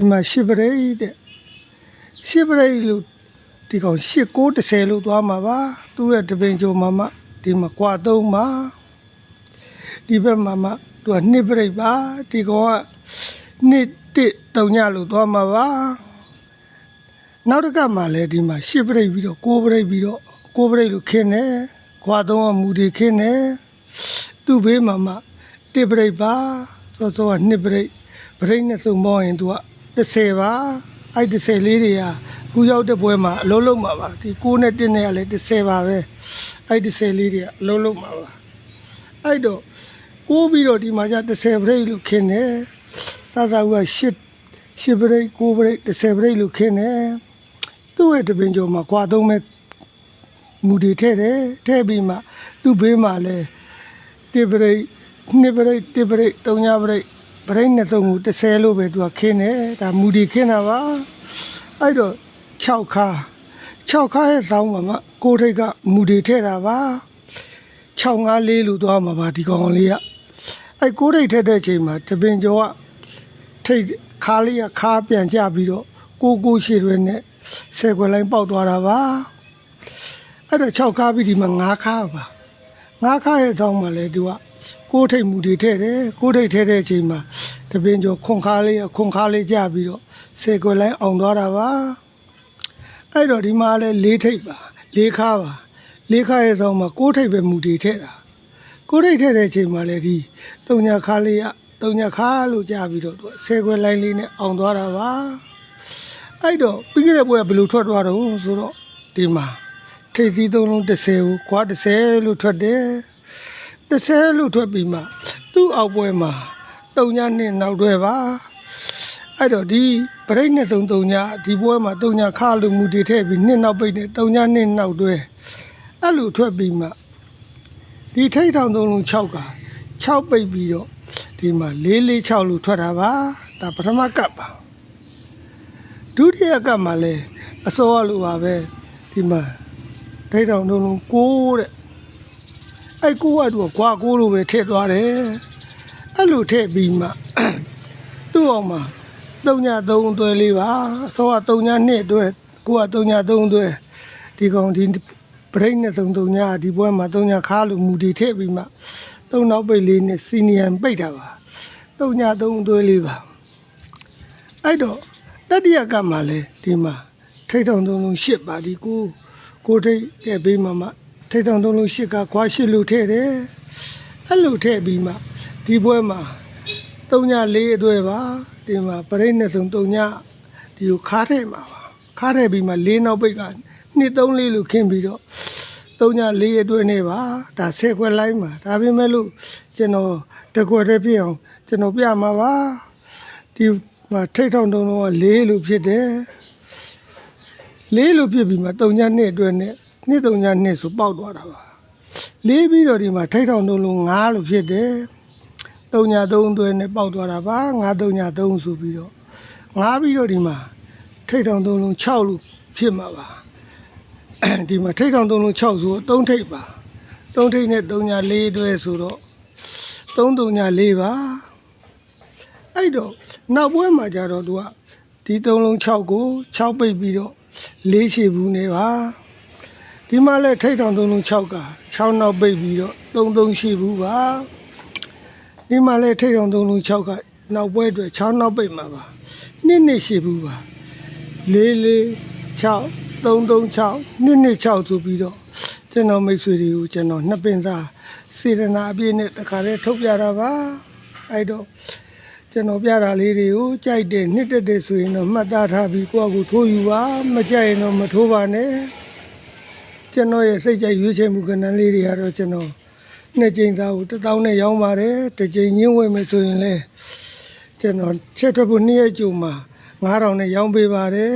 ဒီမှာရှစ်ပရိတ်တဲ့ရှစ်ပရိတ်လို့ဒီကောင်ရှစ်ကို30လို့သွားမှာပါသူ့ရဲ့တပင်ကြုံမှာမှဒီမှာကွာသုံးမှာဒီဘက်မှာမှသူကနှစ်ပရိတ်ပါဒီကောင်ကနှစ်တစ်တုံညလို့သွားမှာပါနောက်တစ်ကမှလည်းဒီမှာရှစ်ပရိတ်ပြီးတော့ကိုးပရိတ်ပြီးတော့ကိုးပရိတ်လို့ခင်းတယ်ကွာသုံးကမူဒီခင်းတယ်သူ့ဘေးမှာမှတစ်ပရိတ်ပါစောစောကနှစ်ပရိတ်ပရိတ်နဲ့စုံပေါင်းရင်သူက 30ပါအဲ့30လေးတွေကကူရောက်တဲ့ပွဲမှာအလုံးလုံးမှာပါဒီ9နဲ့1နဲ့ကလည်း30ပါပဲအဲ့30လေးတွေကအလုံးလုံးမှာပါအဲ့တော့ကိုးပြီးတော့ဒီမှာကျ30ပရိတ်လို့ခင်းတယ်သာသာက8 8ပရိတ်9ပရိတ်30ပရိတ်လို့ခင်းတယ်သူ့ရဲ့တပင်ကျော်မှာခွာသုံးမဲ့မူတွေထည့်တယ်ထည့်ပြီးမှသူ့ဘေးမှာလဲတိပရိတ်နှစ်ပရိတ်တိ ပရိတ်တုံညာပရိတ်ပရိတ်နဲ့သုံးကို30လို့ပဲသူကခင်းတယ်ဒါမူတွေခင်းတာပါအဲ့တော့6ခါ6ခါရဲ့ဆောင်းမှာမှကိုထိတ်ကမူတွေထည့်တာပါ654လို့သွားမှာပါဒီကောင်လေးကအဲ့ကိုထိတ်ထည့်တဲ့ချိန်မှာတပင်ကျော်ကထိတ်ခါလေးကခါပြန်ကြပြီးတော့ကိုကိုရှိတွေနဲ့ဆယ်ခွက်လိုင်းပေါက်သွားတာပါအဲ့တော့6ခါပြီးဒီမှာ9ခါပါ9ခါရဲ့တောင်းမှလည်းသူက ကိုထိတ်မူတွေထဲတယ်ကိုထိတ်ထဲတဲ့အချိန်မှာတပင်ကျော်ခွန်ခါလေးကခွန်ခါလေးကြပြီးတော့ဆယ်ခွက်လိုင်းအောင်သွားတာပါအဲ့တော့ဒီမှာလည်း၄ထိတ်ပါ၄ခါပါ၄ခါရဲ့တောင်းမှာကိုထိတ်ပဲမူတွေထဲတာကိုရိတ်ထဲတဲ့အချိန်မှာလည်းဒီတုံညာခါလေးကတုံညာခါလို့ကြားပြီးတော့သူဆဲခွဲလိုင်းလေးနဲ့အောင်သွားတာပါအဲ့တော့ပြီးခဲ့တဲ့ပွဲကဘယ်လိုထွက်သွားတော့ဆိုတော့ဒီမှာထိပ်သီးသုံးလုံး30ကိုခွာ30လို့ထွက်တယ် 30လို့ထွက်ပြီးမှသူ့အောက်ပွဲမှာတုံညာနဲ့နောက်တွဲပါအဲ့တော့ဒီပရိတ်နဲ့သုံးတုံညာဒီပွဲမှာတုံညာခါလို့မူတည်ထည့်ပြီးနှစ်နောက်ပိတ်နဲ့တုံညာနဲ့နောက်တွဲအဲ့လိုထွက်ပြီးမှဒီထိတ်ထောင်သုံးလုံး6က6ပိတ်ပြီးတော့ဒီမှာ446လို့ထွက်တာပါဒါပထမကပ်ပါဒုတိယကပ်မှာလဲအစောရလိုပါပဲဒီမှာထိတ်ထောင်သုံးလုံး6တဲ့ အဲ့6ကတော့ကွာ6လို့ပဲထည့်သွားတယ်အဲ့လိုထည့်ပြီးမှသူ့အောင်မှာ3ည3အတွဲလေးပါအစောက3ည2အတွဲကိုက3ည3အတွဲဒီကောင်ဒီပရိတ်နဲ့သုံးသုံးညဒီပွဲမှာသုံးညခါလို့မူတည်ထည့်ပြီးမှသုံးနောက်ပိတ်လေးနဲ့စီနီယံပိတ်တာပါသုံးညသုံးအသွေးလေးပါအဲ့တော့တတိယကမှလည်းဒီမှာထိတ်ထောင်သုံးလုံးရှစ်ပါဒီကိုကိုထိတ်တဲ့ဘေးမှာမှ ထိတ်ထောင်သုံးလုံးရှစ်ကခွာရှစ်လို့ထည့်တယ်အဲ့လိုထည့်ပြီးမှဒီပွဲမှာသုံးညလေးအသွေးပါဒီမှာပရိတ်နဲ့သုံးသုံးညဒီကိုခါထည့်မှာပါခါထည့်ပြီးမှလေးနောက်ပိတ်ကနှစ်သုံးလေးလို့ခင်းပြီးတော့သုံးညလေးအတွင်းနေပါဒါဆယ်ခွက်လိုင်းပါဒါပေမဲ့လို့ကျွန်တော်တကွက်တည်းပြည့်အောင်ကျွန်တော်ပြမှာပါဒီမှာထိတ်ထောင်တုံးတော့လေးလို့ဖြစ်တယ်လေးလို့ဖြစ်ပြီးမှသုံးညနှစ်အတွင်းနဲ့ နှစ်သုံးညနှစ်ဆိုပေါက်သွားတာပါလေးပြီးတော့ဒီမှာထိတ်ထောင်တုံးလုံး9လို့ဖြစ်တယ်သုံးညသုံးအတွင်းနဲ့ပေါက်သွားတာပါ9သုံးည3ဆိုပြီးတော့9ပြီးတော့ဒီမှာထိတ်ထောင်တုံးလုံး6လို့ဖြစ်မှာပါဒီမှာထိတ်ကောင်သုံးလုံး6ဆိုတော့3ထိတ်ပါ3ထိတ်နဲ့3ညာ4တွဲဆိုတော့3 3ညာ4ပါအဲ့တော့နောက်ပွဲမှာကြတော့သူကဒီ3လုံး6ကို6ပိတ်ပြီးတော့4ချေဘူးနေပါ ဒီမှာလဲထိတ်ကောင်3လုံး6က6နောက်ပိတ်ပြီးတော့3 3ရှိဘူးပါဒီမှာလဲထိတ်ကောင်3လုံး6ကနောက်ပွဲအတွက်6နောက်ပိတ်မှာပါနှစ်နှစ်ရှိဘူးပါလေးလေး6 336နှစ်နှစ်6ဆိုပြီးတော့ကျွန်တော်မိတ်ဆွေတွေကိုကျွန်တော်နှစ်ပင်သားစေရနာအပြည့်နဲ့တခါတည်းထုတ်ပြတာပါအဲ့တော့ကျွန်တော်ပြတာလေးတွေကိုကြိုက်တယ်နှစ်တက်တယ်ဆိုရင်တော့မှတ်သားထားပြီးကိုယ့်အကူထိုးယူပါမကြိုက်ရင်တော့မထိုးပါနဲ့ ကျွန်တော်ရဲ့စိတ်ကြိုက်ရွေးချယ်မှုကဏ္ဍလေးတွေကတော့ကျွန်တော်နှစ်ကြိမ်သားကိုတစ်တောင်းနဲ့ရောင်းပါတယ်တစ်ကြိမ်ညင်းဝင်မယ်ဆိုရင်လည်းကျွန်တော်ချက်ထွက်ဖို့နှစ်ရက်ကြိုမှာ9000နဲ့ရောင်းပေးပါတယ်